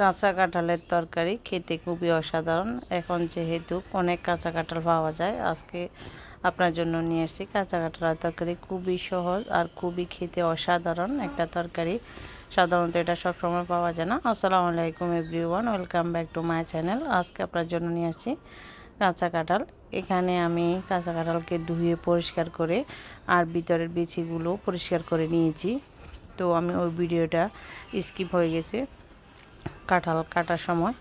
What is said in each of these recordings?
কাঁচা কাঁঠালের তরকারি খেতে খুবই অসাধারণ। এখন যেহেতু অনেক কাঁচা কাঁঠাল পাওয়া যায়, আজকে আপনার জন্য নিয়ে এসেছি কাঁচা কাঁঠালের তরকারি। খুবই সহজ আর খুবই খেতে অসাধারণ একটা তরকারি। সাধারণত এটা সবসময় পাওয়া যায় না। আসসালামু আলাইকুম everyone, welcome back to my channel. আজকে আপনার জন্য নিয়ে আসছি কাঁচা কাঁঠাল। এখানে আমি কাঁচা কাঁঠালকে ধুয়ে পরিষ্কার করে আর ভিতরের বিচিগুলো পরিষ্কার করে নিয়েছি। তো আমি ওই ভিডিওটা স্কিপ হয়ে গেছে। কাঁঠাল কাটার সময়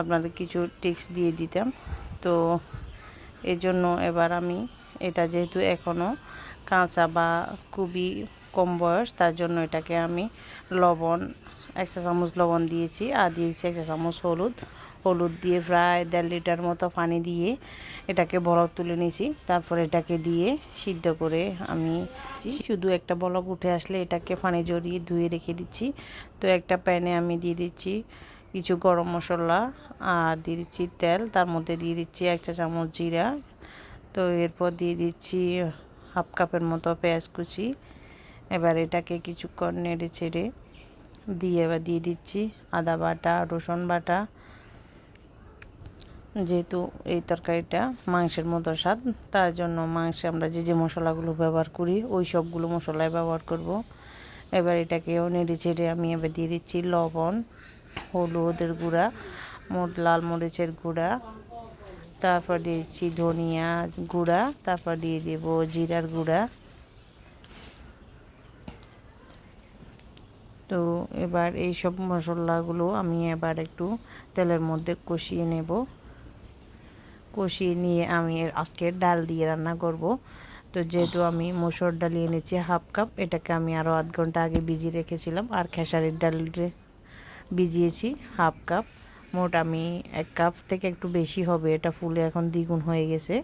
আপনাদের কিছু টিপস দিয়ে দিতাম। তো এই জন্য এবার আমি এটা যেহেতু এখনও কাঁচা বা খুবই কম বয়স, তার জন্য এটাকে আমি লবণ একশো চামচ লবণ দিয়েছি। আর দিয়েছি একশো চামচ হলুদ। হলুদ দিয়ে প্রায় দেড় লিটার মতো পানি দিয়ে এটাকে বরফ তুলে নিয়েছি। তারপর এটাকে দিয়ে সিদ্ধ করে আমি শুধু একটা বলক উঠে আসলে এটাকে পানি জড়িয়ে ধুয়ে রেখে দিচ্ছি। তো একটা প্যানে আমি দিয়ে দিচ্ছি কিছু গরম মশলা আর দিয়ে দিচ্ছি তেল। তার মধ্যে দিয়ে দিচ্ছি এক চা চামচ জিরা। তো এরপর দিয়ে দিচ্ছি হাফ কাপের মতো পেঁয়াজ কুচি। এবার এটাকে কিছুক্ষণ নেড়ে ছেড়ে দিয়ে এবার দিয়ে দিচ্ছি আদা বাটা রসুন বাটা যেহেতু এই তরকারিটা মাংসের মতো স্বাদ, তার জন্য মাংসে আমরা যে যে মশলাগুলো ব্যবহার করি, ওই সবগুলো মশলাই ব্যবহার করব। এবার এটাকেও নেড়ে ছেড়ে আমি এবার দিয়ে দিচ্ছি লবণ, হলুদের গুঁড়া, মোট লাল মরিচের গুঁড়া, তারপর দিয়েছি ধনিয়া গুঁড়া, তারপর দিয়ে দেব জিরার গুঁড়া। তো এবার এই সব মশলাগুলো আমি এবার একটু তেলের মধ্যে কষিয়ে নেব। কষিয়ে নিয়ে আমি আজকে ডাল দিয়ে রান্না করব। তো যেহেতু আমি মসুর ডাল এনেছি হাফ কাপ এটাকে আমি আরও আধ ঘণ্টা আগে ভিজিয়ে রেখেছিলাম আর খেসারির ডাল ভিজিয়েছি হাফ কাপ। মোট আমি এক কাপ থেকে একটু বেশি হবে এটা ফুলে এখন দ্বিগুণ হয়ে গেছে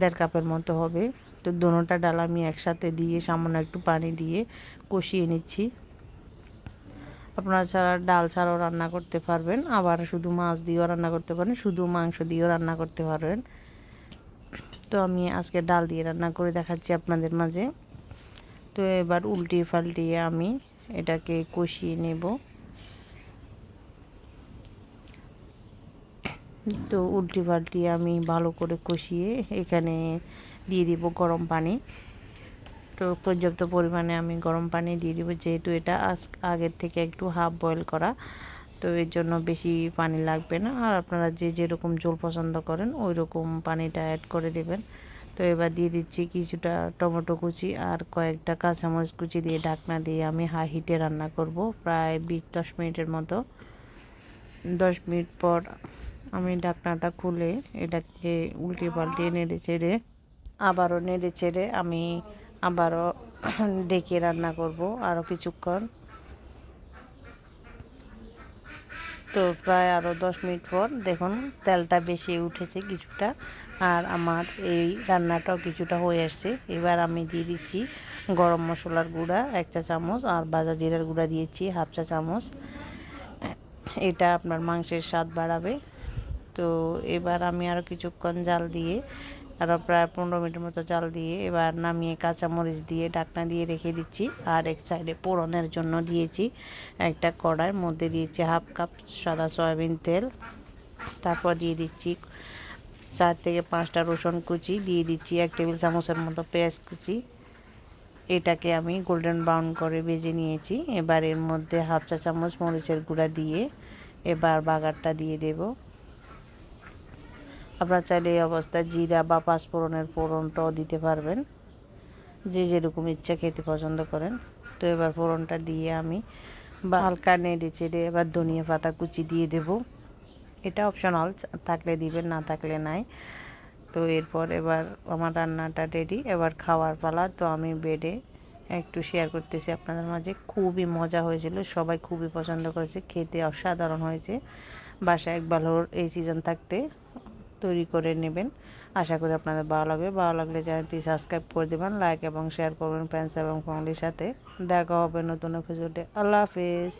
দেড় কাপের মতো হবে। তো দোনোটা ডাল আমি একসাথে দিয়ে সামান্য একটু পানি দিয়ে কষিয়ে নিচ্ছি। আপনারা ছাড়া ডাল ছাড়াও রান্না করতে পারবেন। আবার শুধু মাছ দিয়েও রান্না করতে পারেন, শুধু মাংস দিয়েও রান্না করতে পারবেন। তো আমি আজকে ডাল দিয়ে রান্না করে দেখাচ্ছি আপনাদের মাঝে। তো এবার উল্টিয়ে পাল্টিয়ে আমি এটাকে কষিয়ে নেব। তো উল্টি পাল্টি আমি ভালো করে কষিয়ে এখানে দিয়ে দিব গরম পানি। তো পর্যাপ্ত পরিমাণে আমি গরম পানি দিয়ে দিব, যেহেতু এটা আজ আগের থেকে একটু হাফ বয়েল করা, তো এর জন্য বেশি পানি লাগবে না। আর আপনারা যে যেরকম জল পছন্দ করেন ওই রকম পানিটা অ্যাড করে দেবেন। তো এবার দিয়ে দিচ্ছি কিছুটা টমেটো কুচি আর কয়েকটা কাঁচামরিচ কুচি দিয়ে ঢাকনা দিয়ে আমি হাই হিটে রান্না করব, প্রায় বিশ দশ মিনিটের মতো। দশ মিনিট পর আমি ঢাকনাটা খুলে এটাকে উল্টে পাল্টে নেড়ে চেড়ে, আবারও নেড়ে চেড়ে আমি আবারও ডেকে রান্না করব, আরও কিছুক্ষণ। তো প্রায় আরও দশ মিনিট পর দেখুন, তেলটা বেশি উঠেছে কিছুটা, আর আমার এই রান্নাটাও কিছুটা হয়ে আসছে। এবার আমি দিয়ে দিচ্ছি গরম মশলার গুঁড়া, এক চা চামচ, আর বাজা জিরার গুঁড়া দিয়েছি হাফ চা চামচ। এটা আপনার মাংসের স্বাদ বাড়াবে। তো এবার আমি আরও কিছুক্ষণ জাল দিয়ে আরও প্রায় পনেরো মিনিটের মতো জাল দিয়ে এবার নামিয়ে কাঁচামরিচ দিয়ে ডাকনা দিয়ে রেখে দিচ্ছি। আর এক সাইডে পোড়নের জন্য দিয়েছি একটা কড়াইয়ের মধ্যে দিয়েছি হাফ কাপ সাদা সয়াবিন তেল। তারপর দিয়ে দিচ্ছি চার থেকে পাঁচটা রসুন কুচি, দিয়ে দিচ্ছি এক টেবিল চামচের মতো পেঁয়াজ কুচি। এটাকে আমি গোল্ডেন ব্রাউন করে ভেজে নিয়েছি। এবার এর মধ্যে হাফ চা চামচ মরিচের গুঁড়া দিয়ে এবার বাগারটা দিয়ে দেবো। আপনারা চাইলে এই অবস্থায় জিরা বা পাঁচফোড়নের ফোড়নটাও দিতে পারবেন। যে যেরকম ইচ্ছা খেতে পছন্দ করেন। তো এবার ফোড়নটা দিয়ে আমি বা হালকা নেড়ে চেড়ে এবার ধনিয়া পাতা কুচি দিয়ে দেব। এটা অপশনাল থাকলে দিবেন, না থাকলে নাই। তো এরপর এবার আমার রান্নাটা রেডি এবার খাওয়ার পালা। তো আমি বেডে একটু শেয়ার করতেছি আপনাদের মাঝে। খুবই মজা হয়েছিল, সবাই খুবই পছন্দ করেছে, খেতে অসাধারণ হয়েছে। বাসায় এক ভালোর এই সিজন থাকতে। তৈরি করে নেবেন। আশা করি আপনাদের ভালো লাগবে। ভালো লাগলে চ্যানেলটি সাবস্ক্রাইব করে দেবেন, লাইক এবং শেয়ার করবেন ফ্রেন্ডস এবং ফ্যামিলির সাথে। দেখা হবে নতুন এপিসোডে আল্লাহ হাফিজ।